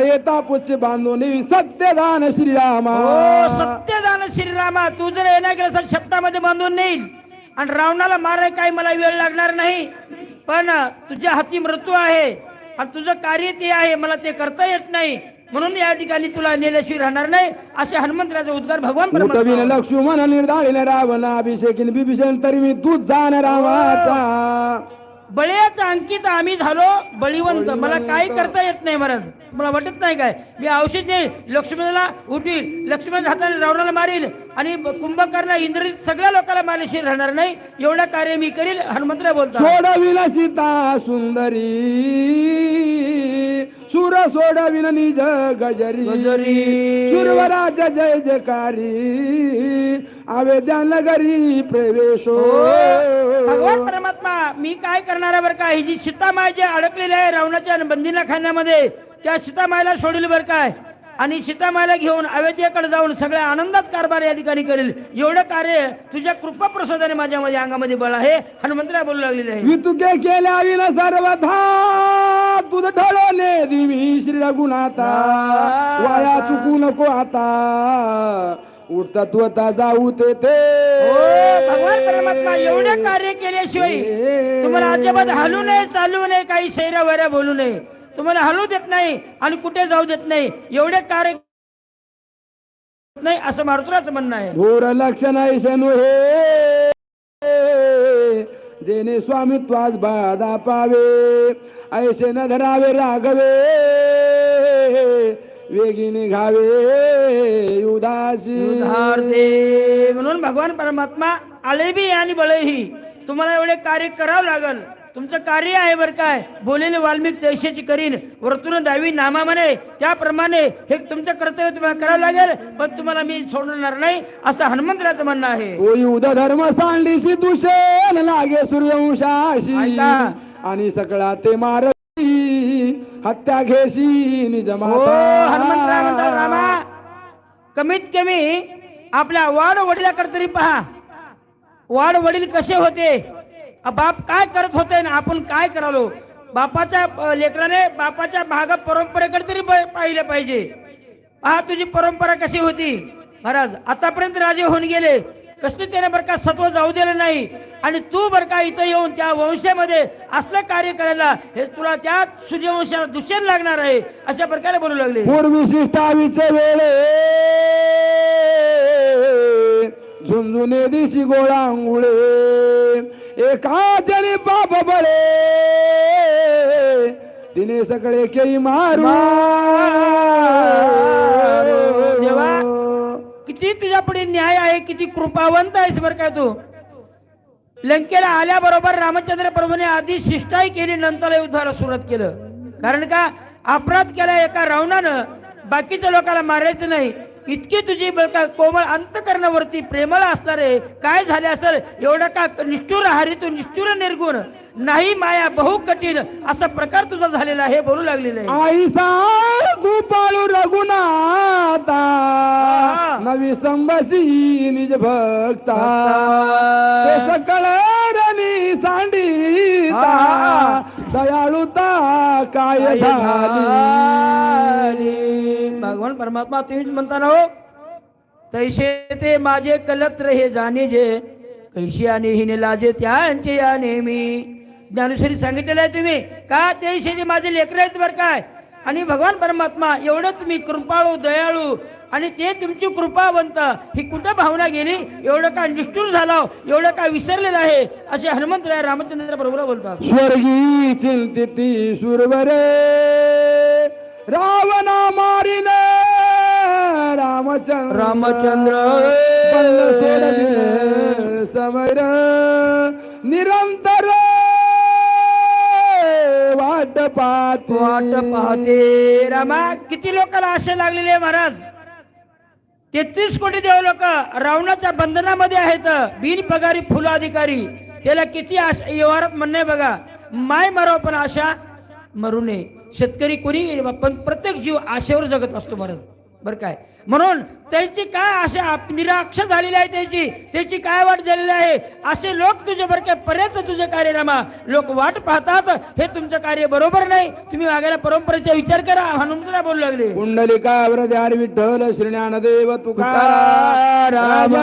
येता पुच्छ बांधून सत्यदान श्रीरामा. सत्यदान श्रीरामा. तू जर येणार गेला तर शब्दामध्ये बांधून नेईल आणि रावणाला माराय काही मला वेळ लागणार नाही. पण तुझ्या हाती मृत्यू आहे. आणि तुझं कार्य ते आहे. मला ते करता येत नाही. म्हणून या ठिकाणी तुला नेल्याशिवाय राहणार नाही. असे हनुमंतराचे उद्गार भगवान परमात्मा. लक्ष्मण निर्धाळीन रावण अभिषेकीन बिभीषण तरी मी तूच जाण रामाचा. बळीचं अंकित आम्ही झालो बळीवंत. मला काही करता येत नाही महाराज. मला वाटत नाही काय? मी औषध देईल लक्ष्मणाला उठील लक्ष्मण हाताने रावणाला मारील आणि कुंभकर्ण इंद्रित सगळ्या लोकांना मारल्याशिवाय राहणार नाही. एवढं कार्य मी करील हनुमंतरा बोलतो सोडविन सीता सुंदरी. सुर सोडविन निज गजरी. गजरी. सुरवराज जय जयकारी. आवेद्या नगरी प्रवेशो. भगवान परमात्मा मी काय करणार बरं का? ही जी सीतामाय जे अडकलेली आहे रावणाच्या बंदिना खाण्यामध्ये त्या सीतामायला सोडील बरं काय? आणि सीतामायला घेऊन अयोध्येकडे जाऊन सगळ्या आनंदात कारभार या ठिकाणी करेल. एवढं कार्य तुझ्या कृपा प्रसादाने माझ्या माझ्या अंगामध्ये बळ आहे. हनुमंतरा बोलू लागलेले आहे वितुके केल्या विन तुझ ढळले दिवी श्री रघुनाथा. वाया चुकू नको आता. उठता तू आता जाऊ ते हो, भगवान परमात्मा एवढे कार्य केल्याशिवाय तुम्हाला अजिबात हलू नये चालू नये काही शैरा वैरा बोलू नये. तुम्हाला हलू देत नाही आणि कुठे जाऊ देत नाही. एवढे कार्य नाही असं मारुत्राचं म्हणणं आहे. घोर लक्षण ऐशनु हे. देणे स्वामित्वास बाधा पावे ऐसे न धरावे राघवे वेगीने घावे उदासी. म्हणून भगवान परमात्मा आले बी आणि बळेही तुम्हाला एवढे कार्य करावं लागल. तुमचं कार्य आहे बरं काय. बोलेले वाल्मिक तैशेची करीन. वरतून दावी नामा म्हणे त्याप्रमाणे हे तुमचं कर्तव्य तुम्हाला करावं लागेल पण तुम्हाला मी सोडणार नाही असं हनुमंतराचं म्हणणं आहे. होई उद धर्म सांडलीशी दुषेन लागे सूर्यवंशाशी. आणि सकळा ते मारती हत्या घेशी निज हो रामा कमीत कमी आपल्या वाड वडिलाकडे तरी पहा. वाड वडील कसे होते? बाप काय करत होते ना आपण काय करालो? बापाच्या लेकराने बापाच्या भाग परंपरेकडे तरी प- पाहिलं पाहिजे. पहा तुझी परंपरा कशी होती? महाराज आतापर्यंत राजे होऊन गेले. कसले त्याने बरं का सत्व जाऊ दिलं नाही. आणि तू बरं का इथं येऊन त्या वंशामध्ये असलं कार्य करायला हे तुला त्या सूर्यवंशाला दुष्यन लागणार आहे अशा प्रकारे बोलू लागले. पूर्वी वेळे झुंझुने दिशी गोळा अंगुळे. एका जणी बाप बळे तिने सगळे केळी मारू. देवा किती तुझ्या पुढे न्याय आहे किती कृपावंत आहेस बर का तू. लंकेला आल्याबरोबर रामचंद्र प्रभूने आधी शिष्टाई केली नंतर युद्धाला सुरुवात केलं. कारण का अपराध केला एका रावणानं बाकीच्या लोकांना मारायचं नाही. इतकी तुझी बरं का कोमळ अंतकरणावरती प्रेमळ असणार काय झाले असेल? एवढा का निष्ठुर हारी तू निष्ठुर निर्गुण नाही माया बहु कठीण असा प्रकार तुझा झालेला आहे बोलू लागलेला आहे. आईसा गोपाळू रघुनाथा नवी संबसी निज भक्ता. सकळ रणी सांडीता. दयाळुता काय झाली? भगवान परमात्मा तुम्हीच म्हणता ना हो तैसे ते माझे कलत्र हे जाणे जे कैशी आणि हिने लाजे त्यांचे या नेहमी ज्ञानेश्वरी सांगितलेलं आहे तुम्ही का तैसे ते माझे लेकर आहेत बरं काय? आणि भगवान परमात्मा एवढं तुम्ही कृपाळू दयाळू आणि ते तुमची कृपावंत ही कुठं भावना गेली? एवढं का निष्ठूर झाला हो? एवढं का विसरलेलं आहे? असे हनुमंतराय रामचंद्र बरोबर बोलतात. स्वर्गी चिंतिती सुरवरे रावणा मारिन रामचंद्र रामचंद्र. समर निरंतर वाट पाहत. वाट पाहते. रामा किती लोकांना आशा लागलेली आहे महाराज? तेहतीस कोटी देव लोक रावणाच्या बंधनामध्ये आहेत. बिन पगारी फुल अधिकारी. त्याला किती आशा व्यवहारात म्हणणे बघा. माय मराव पण आशा मरू नये. शेतकरी कोणी पण प्रत्येक जीव आशेवर जगत असतो महाराज. बरं काय? म्हणून त्याची काय असे निराक्ष झालेली आहे त्याची? त्याची काय वाट झालेली आहे? असे लोक तुझे बरं काय? पर्यंत तुझे कार्य रमा लोक वाट पाहतात. हे तुमचं कार्य बरोबर नाही. तुम्ही वागायला परंपरेचा विचार करा. हनुमंतरा बोलू लागले. कुंडलिका वरद्यार विठ्ठल श्री ज्ञानदेव तुकाराम